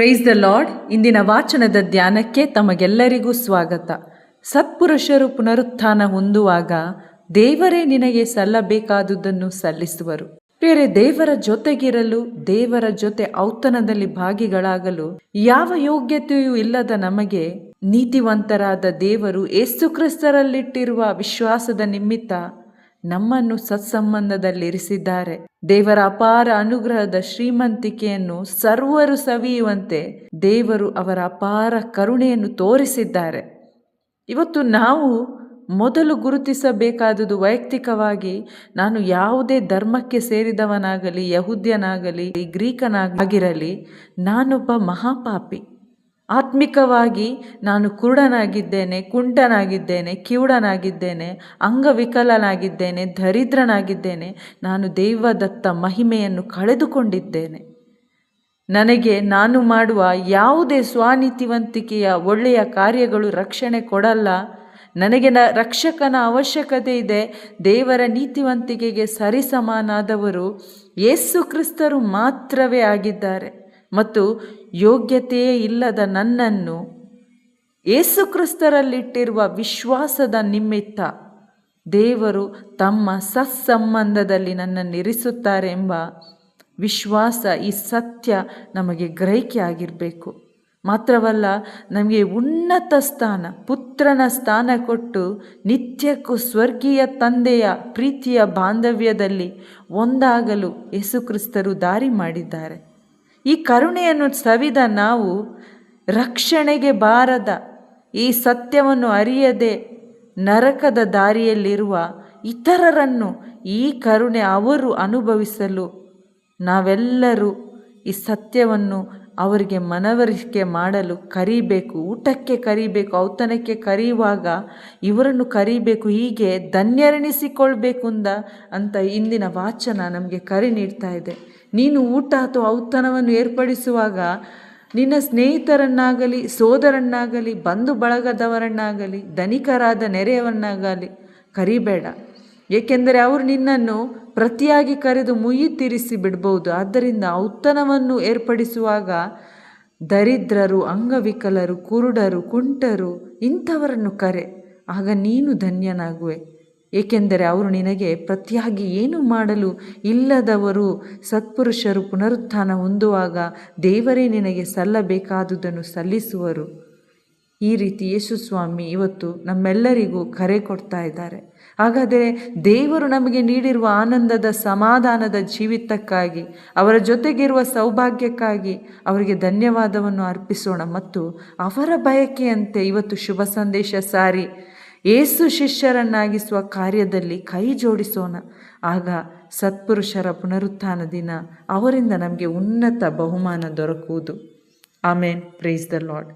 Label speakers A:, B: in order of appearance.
A: Praise the lord ಇಂದಿನ ವಾಚನದ ಧ್ಯಾನಕ್ಕೆ ತಮಗೆಲ್ಲರಿಗೂ ಸ್ವಾಗತ. ಸತ್ಪುರುಷರು ಪುನರುತ್ಥಾನ ಹೊಂದುವಾಗ ದೇವರೇ ನಿನಗೆ ಸಲ್ಲಬೇಕಾದುದನ್ನು ಸಲ್ಲಿಸುವರು. ಬೇರೆ ದೇವರ ಜೊತೆಗಿರಲು, ದೇವರ ಜೊತೆ ಔತಣದಲ್ಲಿ ಭಾಗಿಗಳಾಗಲು ಯಾವ ಯೋಗ್ಯತೆಯೂ ಇಲ್ಲದ ನಮಗೆ ನೀತಿವಂತರಾದ ದೇವರು ಏಸುಕ್ರಿಸ್ತರಲ್ಲಿಟ್ಟಿರುವ ವಿಶ್ವಾಸದ ನಿಮಿತ್ತ ನಮ್ಮನ್ನು ಸತ್ಸಂಬಂಧದಲ್ಲಿರಿಸಿದ್ದಾರೆ. ದೇವರ ಅಪಾರ ಅನುಗ್ರಹದ ಶ್ರೀಮಂತಿಕೆಯನ್ನು ಸರ್ವರು ಸವಿಯುವಂತೆ ದೇವರು ಅವರ ಅಪಾರ ಕರುಣೆಯನ್ನು ತೋರಿಸಿದ್ದಾರೆ. ಇವತ್ತು ನಾವು ಮೊದಲು ಗುರುತಿಸಬೇಕಾದುದು ವೈಯಕ್ತಿಕವಾಗಿ ನಾನು ಯಾವುದೇ ಧರ್ಮಕ್ಕೆ ಸೇರಿದವನಾಗಲಿ, ಯಹುದ್ಯನಾಗಲಿ ಗ್ರೀಕನಾಗಿರಲಿ ನಾನೊಬ್ಬ ಮಹಾಪಾಪಿ. ಆತ್ಮಿಕವಾಗಿ ನಾನು ಕುರುಡನಾಗಿದ್ದೇನೆ, ಕುಂಟನಾಗಿದ್ದೇನೆ, ಕಿವುಡನಾಗಿದ್ದೇನೆ, ಅಂಗವಿಕಲನಾಗಿದ್ದೇನೆ, ದರಿದ್ರನಾಗಿದ್ದೇನೆ, ನಾನು ದೈವದತ್ತ ಮಹಿಮೆಯನ್ನು ಕಳೆದುಕೊಂಡಿದ್ದೇನೆ. ನನಗೆ ನಾನು ಮಾಡುವ ಯಾವುದೇ ಸ್ವಾನೀತಿವಂತಿಕೆಯ ಒಳ್ಳೆಯ ಕಾರ್ಯಗಳು ರಕ್ಷಣೆ ಕೊಡಲ್ಲ. ನನಗೆ ನ ರಕ್ಷಕನ ಅವಶ್ಯಕತೆ ಇದೆ. ದೇವರ ನೀತಿವಂತಿಕೆಗೆ ಸರಿಸಮಾನಾದವರು ಯೇಸು ಕ್ರಿಸ್ತರು ಮಾತ್ರವೇ ಆಗಿದ್ದಾರೆ. ಮತ್ತು ಯೋಗ್ಯತೆಯೇ ಇಲ್ಲದ ನನ್ನನ್ನು ಏಸುಕ್ರಿಸ್ತರಲ್ಲಿಟ್ಟಿರುವ ವಿಶ್ವಾಸದ ನಿಮಿತ್ತ ದೇವರು ತಮ್ಮ ಸತ್ಸಂಬಂಧದಲ್ಲಿ ನನ್ನನ್ನು ಇರಿಸುತ್ತಾರೆ ಎಂಬ ವಿಶ್ವಾಸ ಈ ಸತ್ಯ ನಮಗೆ ಗ್ರಹಿಕೆ ಆಗಿರಬೇಕು. ಮಾತ್ರವಲ್ಲ, ನಮಗೆ ಉನ್ನತ ಸ್ಥಾನ, ಪುತ್ರನ ಸ್ಥಾನ ಕೊಟ್ಟು ನಿತ್ಯಕ್ಕೂ ಸ್ವರ್ಗೀಯ ತಂದೆಯ ಪ್ರೀತಿಯ ಬಾಂಧವ್ಯದಲ್ಲಿ ಒಂದಾಗಲು ಯೇಸುಕ್ರಿಸ್ತರು ದಾರಿ ಮಾಡಿದ್ದಾರೆ. ಈ ಕರುಣೆಯನ್ನು ಸವಿದ ನಾವು ರಕ್ಷಣೆಗೆ ಬಾರದ ಈ ಸತ್ಯವನ್ನು ಅರಿಯದೆ ನರಕದ ದಾರಿಯಲ್ಲಿರುವ ಇತರರನ್ನು ಈ ಕರುಣೆ ಅವರು ಅನುಭವಿಸಲು ನಾವೆಲ್ಲರೂ ಈ ಸತ್ಯವನ್ನು ಅವರಿಗೆ ಮನವರಿಕೆ ಮಾಡಲು ಕರಿಬೇಕು, ಊಟಕ್ಕೆ ಕರಿಬೇಕು, ಔತಣಕ್ಕೆ ಕರೆಯುವಾಗ ಇವರನ್ನು ಕರಿಬೇಕು, ಹೀಗೆ ಧನ್ಯರೆನಿಸಿಕೊಳ್ಬೇಕು ಅಂದ ಅಂತ ಇಂದಿನ ವಾಚನ ನಮಗೆ ಕರೆ ನೀಡ್ತಾ ಇದೆ. ನೀನು ಊಟ ಅಥವಾ ಔತಣವನ್ನು ಏರ್ಪಡಿಸುವಾಗ ನಿನ್ನ ಸ್ನೇಹಿತರನ್ನಾಗಲಿ, ಸೋದರನ್ನಾಗಲಿ, ಬಂಧು ಬಳಗದವರನ್ನಾಗಲಿ, ಧನಿಕರಾದ ನೆರೆಯವನ್ನಾಗಲಿ ಕರಿಬೇಡ. ಏಕೆಂದರೆ ಅವರು ನಿನ್ನನ್ನು ಪ್ರತಿಯಾಗಿ ಕರೆದು ಮುಯಿ ತೀರಿಸಿ ಬಿಡಬಹುದು ಆದ್ದರಿಂದ ಔತಣವನ್ನು ಏರ್ಪಡಿಸುವಾಗ ದರಿದ್ರರು, ಅಂಗವಿಕಲರು, ಕುರುಡರು, ಕುಂಟರು ಇಂಥವರನ್ನು ಕರೆ. ಆಗ ನೀನು ಧನ್ಯನಾಗುವೆ. ಏಕೆಂದರೆ ಅವರು ನಿನಗೆ ಪ್ರತಿಯಾಗಿ ಏನು ಮಾಡಲು ಇಲ್ಲದವರು ಸತ್ಪುರುಷರು ಪುನರುತ್ಥಾನ ಹೊಂದುವಾಗ ದೇವರೇ ನಿನಗೆ ಸಲ್ಲಬೇಕಾದುದನ್ನು ಸಲ್ಲಿಸುವರು. ಈ ರೀತಿ ಯೇಸು ಸ್ವಾಮಿ ಇವತ್ತು ನಮ್ಮೆಲ್ಲರಿಗೂ ಕರೆ ಕೊಡ್ತಾ ಇದ್ದಾರೆ. ಹಾಗಾದರೆ ದೇವರು ನಮಗೆ ನೀಡಿರುವ ಆನಂದದ ಸಮಾಧಾನದ ಜೀವಿತಕ್ಕಾಗಿ, ಅವರ ಜೊತೆಗಿರುವ ಸೌಭಾಗ್ಯಕ್ಕಾಗಿ ಅವರಿಗೆ ಧನ್ಯವಾದವನ್ನು ಅರ್ಪಿಸೋಣ. ಮತ್ತು ಅವರ ಬಯಕೆಯಂತೆ ಇವತ್ತು ಶುಭ ಸಂದೇಶ ಸಾರಿ ಏಸು ಶಿಷ್ಯರನ್ನಾಗಿಸುವ ಕಾರ್ಯದಲ್ಲಿ ಕೈ ಜೋಡಿಸೋಣ. ಆಗ ಸತ್ಪುರುಷರ ಪುನರುತ್ಥಾನ ದಿನ ಅವರಿಂದ ನಮಗೆ ಉನ್ನತ ಬಹುಮಾನ ದೊರಕುವುದು. ಆಮೇನ್. Praise the Lord